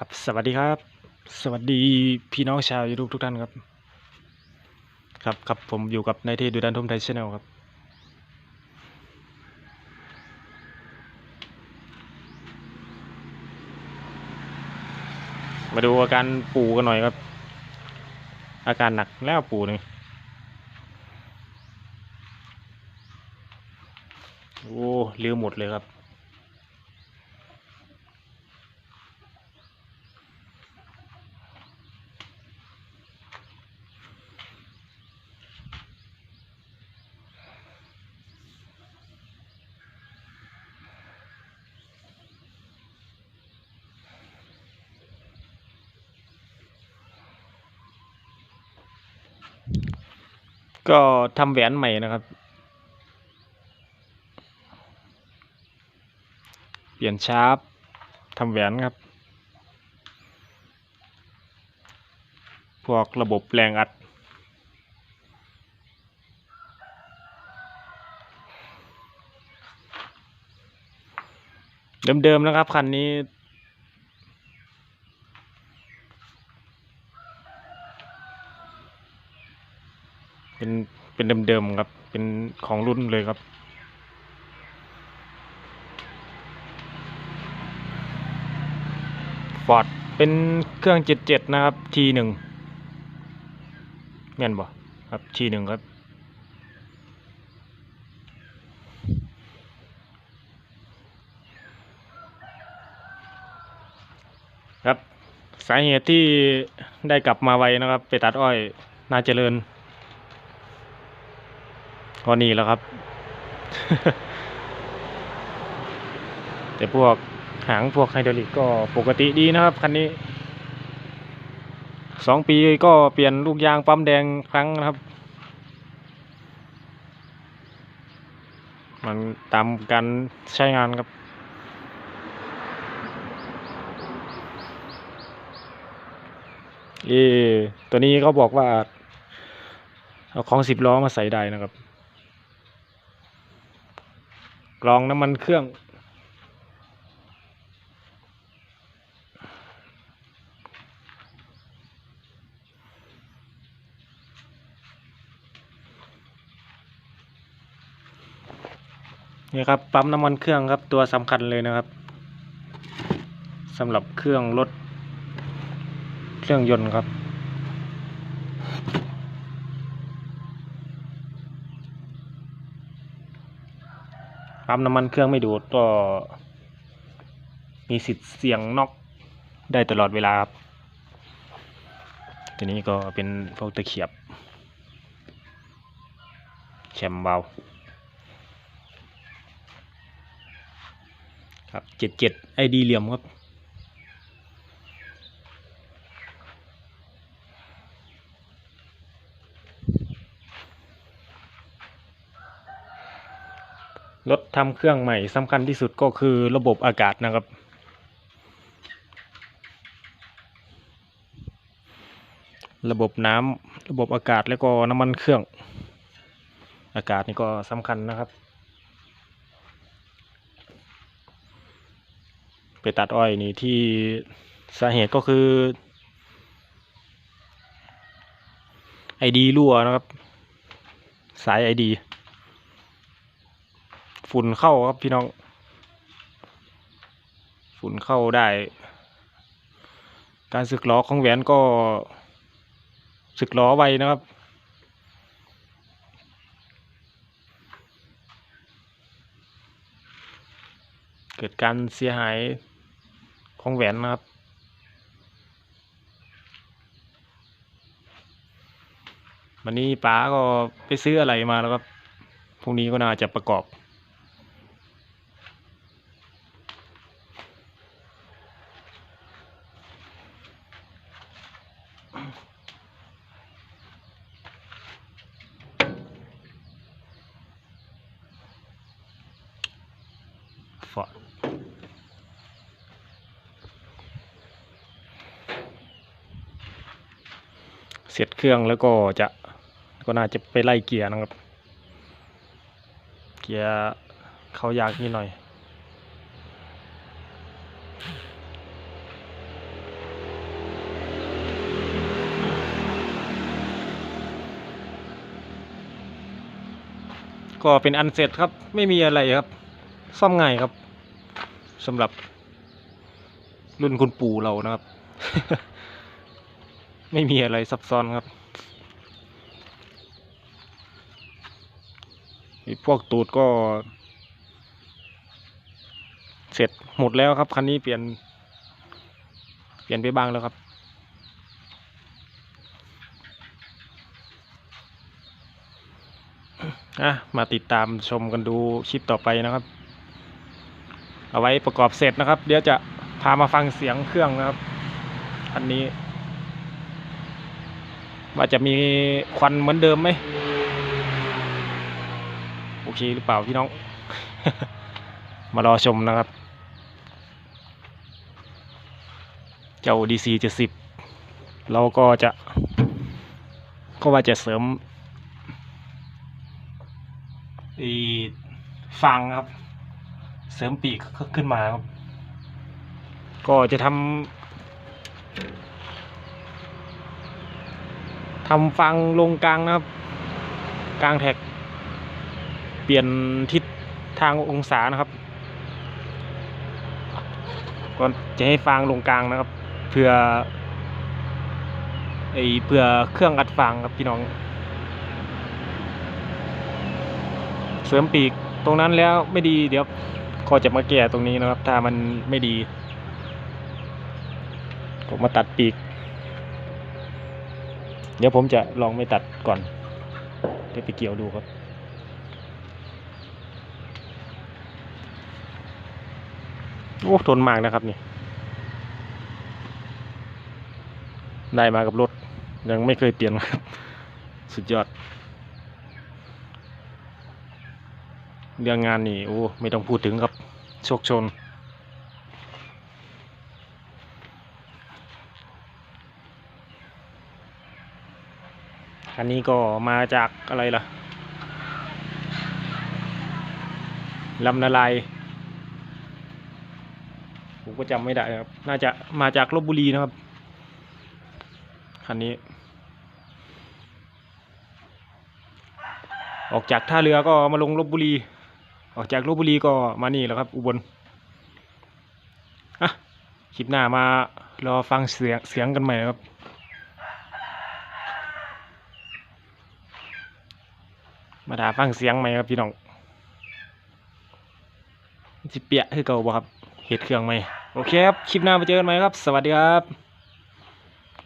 ครับ สวัสดีครับ สวัสดีพี่น้องชาวยูทูบทุกท่านครับ ครับครับผมอยู่กับนายเทศดูดันทมไทยชแนลครับ มาดูอาการปูกันหน่อยครับ อาการหนักแล้วปูหนึ่โอ้ลืมหมดเลยครับ ก็ทำแหวนใหม่นะครับ เปลี่ยนชาร์ปทำแหวนครับ พวกระบบแรงอัด เดิมๆนะครับคันนี้ เป็นเป็นเดิมๆครับ เป็นของรุ่นเลยครับ ฟอร์ดเป็นเครื่องเจ็ดเจ็ดนะครับทีหนึ่งแม่นบ่ครับทีหนึ่งครับ ครับ สาเหตุที่ได้กลับมาไวนะครับ ไปตัดอ้อยนาเจริญ ก็นี่แล้วครับ แต่พวกหางพวกไฮดรอลิกก็ปกติดีนะครับคันนี้สองปีก็เปลี่ยนลูกยางปั๊มแดงครั้งนะครับ มันตามการใช้งานครับเออตัวนี้เขาบอกว่า เอาของสิบล้อมาใส่ได้นะครับ กรองน้ำมันเครื่อง นี่ครับปั๊มน้ำมันเครื่องครับตัวสำคัญเลยนะครับสำหรับเครื่องรถเครื่องยนต์ครับ ปั๊มน้ำมันเครื่องไม่ดูดก็มีสิทธิ์เสี่ยงน็อกได้ตลอดเวลาครับทีนี้ก็เป็นพวกตะเขียบแชมเบาครับเจ็ดเจ็ดไอดีเหลี่ยมครับ รถทำเครื่องใหม่สำคัญที่สุดก็คือระบบอากาศนะครับ ระบบน้ำระบบอากาศแล้วก็น้ำมันเครื่อง อากาศนี่ก็สำคัญนะครับ ไปตัดอ้อยนี่ที่สาเหตุก็คือ ไอดีรั่วนะครับ สายไอดี ฝุ่นเข้าครับพี่น้อง ฝุ่นเข้าได้ การสึกล้อของแหวนก็สึกล้อไวนะครับเกิดการเสียหายของแหวนนะครับ วันนี้ป๋าก็ไปซื้ออะไรมาแล้วครับ พรุ่งนี้ก็น่าจะประกอบ เสร็จเครื่องแล้วก็จะก็น่าจะไปไล่เกียร์นะครับ เกียร์เขายากนิดหน่อยก็เป็นอันเสร็จครับไม่มีอะไรครับ ซ่อมง่ายครับสำหรับรุ่นคุณปู่เรานะครับ ไม่มีอะไรซับซ้อนครับพวกตูดก็ เสร็จหมดแล้วครับคันนี้เปลี่ยน เปลี่ยนไปบ้างแล้วครับ อะ มาติดตามชมกันดูคลิปต่อไปนะครับ เอาไว้ประกอบเสร็จนะครับ เดี๋ยวจะพามาฟังเสียงเครื่องนะครับ คันนี้ ว่าจะมีควันเหมือนเดิมไหมโอเคหรือเปล่าพี่น้อง มารอชมนะครับ เจ้า DC 70 เราก็จะ ก็ว่าจะเสริมอีฟังครับ เสริมปีกขึ้นมาครับ ก็จะทำ ทำฟังลงกลางนะครับ กลางแท็ก เปลี่ยนทิศทางองศานะครับก็จะให้ฟางลงกลางนะครับเพื่อไอเพื่อเครื่องอัดฟางครับพี่น้อง เสริมปีกตรงนั้นแล้วไม่ดีเดี๋ยวก็จะมาแก้ตรงนี้นะครับ ถ้ามันไม่ดี ผมมาตัดปีก เดี๋ยวผมจะลองไม่ตัดก่อนเดี๋ยวไปเกี่ยวดูครับ โอ้ทนมากนะครับนี่ได้มากับรถ ยังไม่เคยเปลี่ยนครับ สุดยอด เรื่องงานนี่โอ้ไม่ต้องพูดถึงครับโชคชน อันนี้ก็มาจากอะไรล่ะลำนาลายผมก็จำไม่ได้ครับ น่าจะมาจากลบบุรีนะครับ คันนี้ ออกจากท่าเรือก็มาลงลบบุรี ออกจากลบบุรีก็มานี่แล้วครับ อุบลอะคลิปหน้ามารอฟังเสียงเสียงกันใหม่นะครับ มาถาฟังเสียงไหมครับพี่น้องจิเปียคือเก่าบ่ครับเห็ดเครื่องไหมโอเคครับ คลิปหน้าไปเจอกันไหมครับ สวัสดีครับ